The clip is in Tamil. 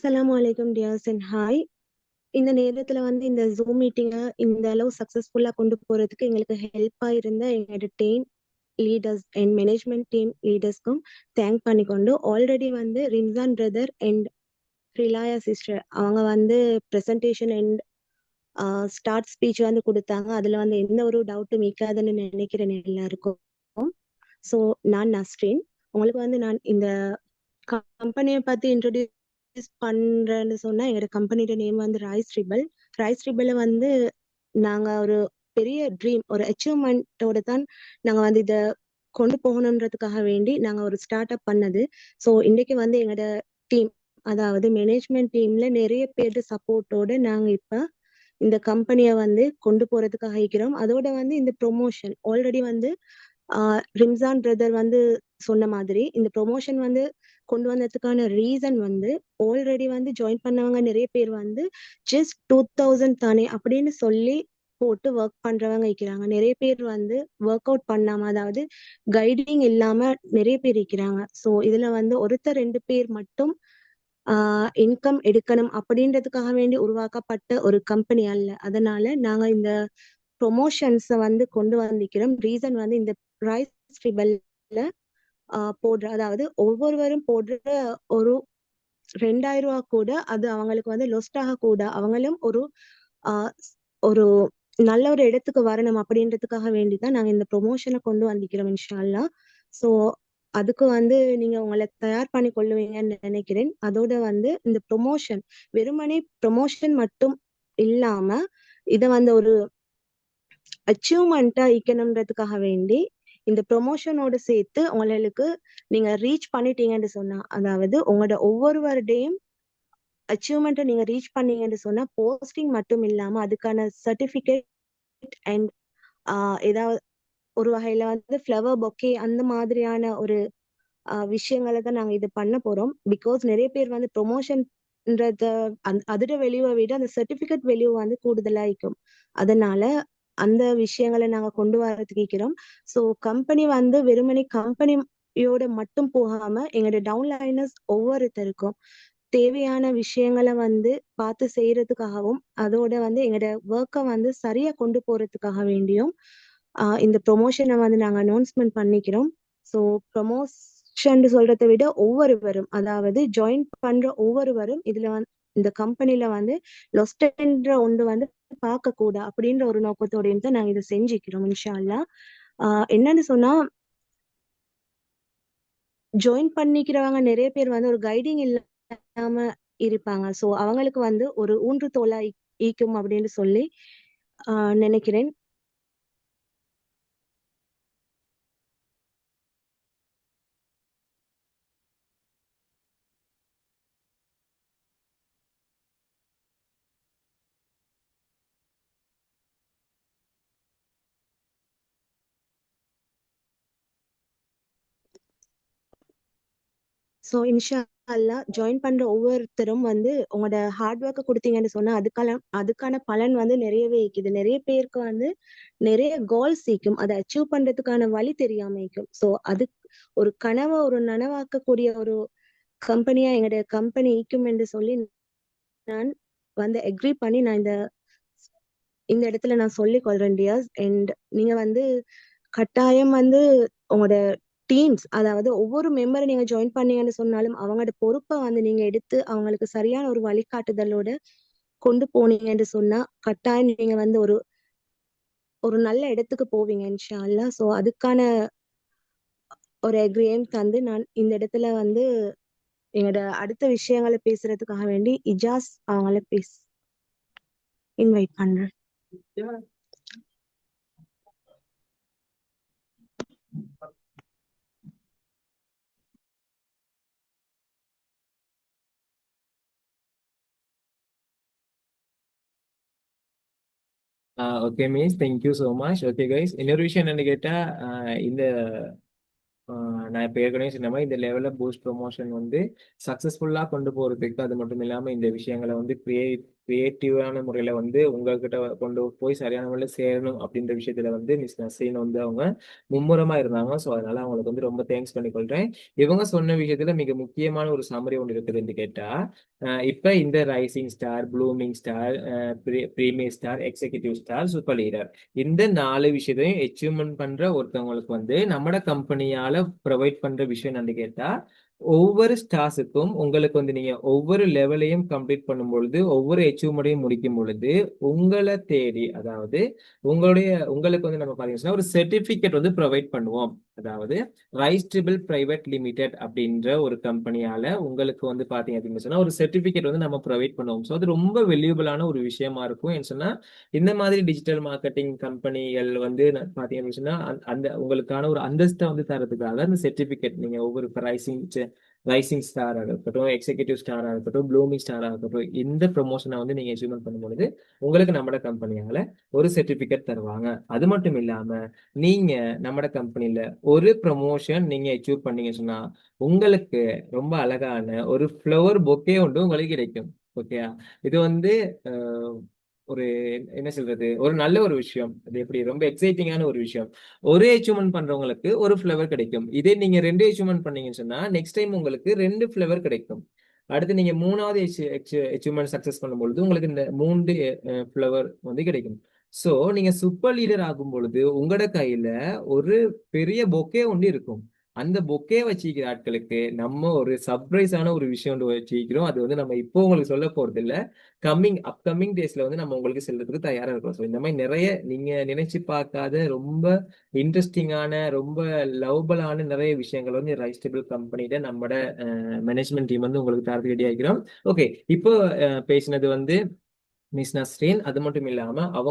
அஸ்ஸலாமு அலைக்கும் டியர்ஸ் அண்ட் ஹாய் இந்த நேரத்துல வந்து இந்த ஜூம் மீட்டிங்க இந்த அளவு சக்சஸ்ஃபுல்லா கொண்டு போறதுக்கு எங்களுக்கு ஹெல்ப்பா இருந்த எங்களோட team leaders and management team லீடர்ஸ்க்கும் thank பண்ணிக்கொண்டு ஆல்ரெடி வந்து Rimsan brother and Rilaya sister அவங்க வந்து ப்ரெசன்டேஷன் அண்ட் ஸ்டார்ட் ஸ்பீச் வந்து கொடுத்தாங்க. அதுல வந்து எந்த ஒரு டவுட்டும் இருக்காதுன்னு நினைக்கிறேன் எல்லாருக்கும். ஸோ நான் நஸ்ரீன். உங்களுக்கு வந்து நான் இந்த கம்பெனியை பத்தி இன்ட்ரடியூஸ் பண்றேன்னு சொன்னா எங்களோட கம்பெனியோட நேம் வந்து ராய்ஸ் ரிபல் ராய்ஸ் ரிபல் வந்து நாங்க ஒரு பெரிய ட்ரீம் ஒரு அச்சீவ்மெண்ட்டோட தான் நாங்க வந்து இத கொண்டு போகணுன்றதுக்காக வேண்டி நாங்க ஒரு ஸ்டார்ட் அப் பண்ணது. ஸோ இன்னைக்கு வந்து எங்களோட டீம் அதாவது மேனேஜ்மெண்ட் டீம்ல நிறைய பேர் சப்போர்ட்டோட நாங்க இப்ப இந்த கம்பெனியை வந்து கொண்டு போறதுக்காக இருக்கிறோம். அதோட வந்து இந்த ப்ரொமோஷன் ஆல்ரெடி வந்து ரிம்சான் பிரதர் வந்து சொன்ன மாதிரி இந்த ப்ரொமோஷன் வந்து கொண்டு வந்ததுக்கான ரீசன் வந்து ஆல்ரெடி வந்து ஜாயின் பண்ணவங்க நிறைய பேர் வந்து ஜஸ்ட் டூ தௌசண்ட் தானே அப்படின்னு சொல்லி போட்டு ஒர்க் பண்றவங்க இருக்கிறாங்க. நிறைய பேர் வந்து ஒர்க் அவுட் பண்ணாம அதாவது கைடிங் இல்லாம நிறைய பேர் இருக்கிறாங்க. ஸோ இதுல வந்து ஒருத்தர் ரெண்டு பேர் மட்டும் இன்கம் எடுக்கணும் அப்படின்றதுக்காக வேண்டி உருவாக்கப்பட்ட ஒரு கம்பெனி அல்ல. அதனால நாங்க இந்த ப்ரொமோஷன்ஸை வந்து கொண்டு வந்திருக்கிறோம். ரீசன் வந்து இந்த ரைஸ் ட்ரிபல்ல போடுற அதாவது ஒவ்வொருவரும் போடுற ஒரு ரெண்டாயிரம் ரூபா கூட அது அவங்களுக்கு வந்து லொஸ்ட் ஆக கூட அவங்களும் ஒரு ஆஹ் ஒரு நல்ல ஒரு இடத்துக்கு வரணும் அப்படின்றதுக்காக வேண்டிதான் நாங்க இந்த ப்ரொமோஷனை கொண்டு வந்திருக்கிறோம் இன்ஷால்லா ஸோ அதுக்கு வந்து நீங்க உங்களை தயார் பண்ணி கொள்ளுவீங்கன்னு நினைக்கிறேன். அதோட வந்து இந்த ப்ரொமோஷன் வெறுமனே ப்ரொமோஷன் மட்டும் இல்லாம இத வந்து ஒரு அச்சீவ்மெண்ட்டா ஈக்கணுன்றதுக்காக வேண்டி இந்த ப்ரொமோஷனோட சேர்த்து உங்களுக்கு நீங்க ரீச் பண்ணிட்டீங்கன்னு சொன்னா அதாவது உங்களோட ஒவ்வொருவருடையும் அச்சீவ்மெண்ட்டை நீங்க ரீச் பண்ணீங்கன்னு சொன்னா போஸ்டிங் மட்டும் இல்லாம அதுக்கான சர்டிபிகேட் அண்ட் ஏதாவது ஒரு வகையில வந்து ஃப்ளவர் பொக்கே அந்த மாதிரியான ஒரு விஷயங்களை தான் நாங்க இது பண்ண போறோம். பிகாஸ் நிறைய பேர் வந்து ப்ரொமோஷன்ன்றத அதோட வெளியை விட அந்த சர்டிபிகேட் வெளியே வந்து கூடுதலா இருக்கும் அதனால அந்த விஷயங்களை நாங்க கொண்டு வரதுக்கு இருக்கிறோம் ஸோ கம்பெனி வந்து வெறுமனே கம்பெனியோட மட்டும் போகாம எங்களோட டவுன்லைனர்ஸ் ஒவ்வொருத்தருக்கும் தேவையான விஷயங்களை வந்து பார்த்து செய்யறதுக்காகவும் அதோட வந்து எங்களோட ஒர்க்கை வந்து சரியா கொண்டு போறதுக்காக வேண்டியும் இந்த ப்ரொமோஷனை வந்து நாங்க அனௌன்ஸ்மெண்ட் பண்ணிக்கிறோம். ஸோ ப்ரொமோஷன் சொல்றதை விட ஒவ்வொருவரும் அதாவது ஜாயின் பண்ற ஒவ்வொருவரும் இதுல வந்து இந்த கம்பெனில வந்து லொஸ்டன்ற ஒன்று வந்து பார்க்க கூட அப்படின்ற ஒரு நோக்கத்தோடையும் தான் நாங்க இதை செஞ்சுக்கிறோம் இன்ஷால்லா ஆஹ் என்னன்னு சொன்னா ஜாயின் பண்ணிக்கிறவங்க நிறைய பேர் வந்து ஒரு கைடிங் இல்லாம இருப்பாங்க. சோ அவங்களுக்கு வந்து ஒரு ஊன்று தோலா ஈக்கும் அப்படின்னு சொல்லி ஆஹ் நினைக்கிறேன். ஸோ இன்ஷா அல்லா ஜாயின் பண்ற ஒவ்வொருத்தரும் வந்து உங்களோட ஹார்ட் ஒர்க்கை கொடுத்தீங்கன்னு சொன்னா அதுக்கான அதுக்கான பலன் வந்து நிறையவே இருக்குது. நிறைய பேருக்கு வந்து நிறைய கோல்ஸ் சீக்கும். அதை அச்சீவ் பண்றதுக்கான வழி தெரியாம இருக்கும். ஸோ அது ஒரு கனவை ஒரு நனவாக்கக்கூடிய ஒரு கம்பெனியா எங்களுடைய கம்பெனி ஈக்கும் என்று சொல்லி நான் வந்து எக்ரி பண்ணி நான் இந்த இந்த இடத்துல நான் சொல்லிக் கொள்றேன் டியாஸ் அண்ட் நீங்க வந்து கட்டாயம் வந்து உங்களோட டீம்ஸ் அதாவது ஒவ்வொரு மெம்பரை நீங்க ஜாயின் பண்ணீங்கன்னு சொன்னாலும் அவங்களோட பொறுப்பை வந்து நீங்க எடுத்து அவங்களுக்கு சரியான ஒரு வழிகாட்டுதலோட கொண்டு போனீங்கன்னு சொன்னா கட்டாயம் நீங்க வந்து ஒரு ஒரு நல்ல இடத்துக்கு போவீங்க இன்ஷா அல்லா ஸோ அதுக்கான ஒரு எக்ரியம் தந்து நான் இந்த இடத்துல வந்து எங்களோட அடுத்த விஷயங்களை பேசுறதுக்காக வேண்டி இஜாஸ் அவங்கள பேச இன்வைட் பண்றேன். Okay means thank you so much okay guys இன்னொரு விஷயம் என்னன்னு கேட்டால் uh, இந்த uh, நான் இப்போ ஏற்கனவே சொன்ன மாதிரி இந்த லெவலில் பூஸ்ட் ப்ரொமோஷன் வந்து சக்ஸஸ்ஃபுல்லாக கொண்டு போகிறதுக்கு அது மட்டும் இல்லாமல் இந்த விஷயங்களை வந்து கிரியேட் கிரியேட்டிவான முறையில வந்து உங்ககிட்ட கொண்டு போய் சரியான முறையில் சேரணும் அப்படின்ற விஷயத்துல வந்து மிஸ் நஸ்ரீன் வந்து அவங்க மும்முரமா இருந்தாங்க. ஸோ அதனால அவங்களுக்கு வந்து ரொம்ப தேங்க்ஸ் பண்ணிக்கொள்றேன். இவங்க சொன்ன விஷயத்துல மிக முக்கியமான ஒரு சமரி ஒன்று இருக்குதுன்னு கேட்டா அஹ் இப்ப இந்த rising star blooming star premier star executive star super leader இந்த நாலு விஷயத்தையும் அச்சீவ்மெண்ட் பண்ற ஒருத்தவங்களுக்கு வந்து நம்மட கம்பெனியால ப்ரொவைட் பண்ற விஷயம் என்னன்னு கேட்டா ஒவ்வொரு ஸ்டார்ஸுக்கும் உங்களுக்கு வந்து நீங்க ஒவ்வொரு லெவலையும் கம்ப்ளீட் பண்ணும் பொழுது ஒவ்வொரு அச்சீவ்மெண்ட்டையும் முடிக்கும் பொழுது உங்களை தேடி அதாவது உங்களுடைய உங்களுக்கு வந்து நம்ம பாத்தீங்கன்னா ஒரு சர்டிபிகேட் வந்து ப்ரொவைட் பண்ணுவோம். அதாவது ரைஸ்டபிள் பிரைவேட் லிமிடெட் அப்படின்ற ஒரு கம்பெனியால உங்களுக்கு வந்து பாத்தீங்க அப்படின்னு சொன்னா ஒரு சர்டிபிகேட் வந்து நம்ம ப்ரொவைட் பண்ணுவோம். ஸோ அது ரொம்ப வெல்யூபிளான ஒரு விஷயமா இருக்கும். ஏன்னு சொன்னா இந்த மாதிரி டிஜிட்டல் மார்க்கெட்டிங் கம்பெனிகள் வந்து பாத்தீங்க அப்படின்னு சொன்னா அந்த- உங்களுக்கான ஒரு அந்தஸ்தை வந்து தரதுக்காக அந்த சர்டிபிகேட் நீங்க ஒவ்வொரு ரைசிங் ரைசிங் ஸ்டாராக இருக்கட்டும் எக்ஸிகியூட்டிவ் ஸ்டாராக இருக்கட்டும் ப்ளூமிங் ஸ்டாராக இருக்கட்டும் இந்த ப்ரொமோஷனை வந்து நீங்கள் அச்சீவ்மெண்ட் பண்ணும்பொழுது உங்களுக்கு நம்மட கம்பெனியால ஒரு சர்டிஃபிகேட் தருவாங்க. அது மட்டும் இல்லாம நீங்க நம்மட கம்பெனியில் ஒரு ப்ரொமோஷன் நீங்க அச்சீவ் பண்ணீங்க சொன்னா உங்களுக்கு ரொம்ப அழகான ஒரு ஃப்ளவர் பொக்கே ஒன்று உங்களுக்கு கிடைக்கும். ஓகே இது வந்து ஒரு என்ன சொல்றது ஒரு நல்ல ஒரு விஷயம். அது எப்படி ரொம்ப எக்ஸைட்டிங்கான ஒரு விஷயம். ஒரு அச்சீவ்மெண்ட் பண்றவங்களுக்கு ஒரு ஃப்ளவர் கிடைக்கும். இதே நீங்க ரெண்டு அச்சீவ்மெண்ட் பண்ணீங்கன்னு சொன்னா நெக்ஸ்ட் டைம் உங்களுக்கு ரெண்டு ஃப்ளவர் கிடைக்கும். அடுத்து நீங்க மூணாவது அச்சீவ்மெண்ட் சக்சஸ் பண்ணும்பொழுது உங்களுக்கு இந்த மூன்று ஃப்ளவர் வந்து கிடைக்கும். சோ நீங்க சூப்பர் லீடர் ஆகும் பொழுது உங்களோட கையில ஒரு பெரிய பொக்கே ஒன்று இருக்கும். அந்த பொக்கே வச்சிருக்கிற ஆட்களுக்கு நம்ம ஒரு சர்ப்ரைஸான ஒரு விஷயம் வச்சிக்கிறோம் வச்சிருக்கிறோம். அது வந்து நம்ம இப்போ உங்களுக்கு சொல்ல போறது இல்ல கம்மிங் அப்கமிங் டேஸ்ல வந்து நம்ம உங்களுக்கு செல்றதுக்கு தயாரா இருக்கோம். ஸோ இந்த மாதிரி நிறைய நீங்க நினைச்சு பார்க்காத ரொம்ப இன்ட்ரெஸ்டிங்கான ரொம்ப லவபிளான நிறைய விஷயங்கள் வந்து ரைஸ்டபிள் கம்பெனியில நம்மட மேனேஜ்மெண்ட் டீம் வந்து உங்களுக்கு தரது ரெடி ஆகிறோம் ஓகே இப்போ பேசினது வந்து மிஸ் நஸ்ரீன் அது மட்டும் இல்லாம அவங்க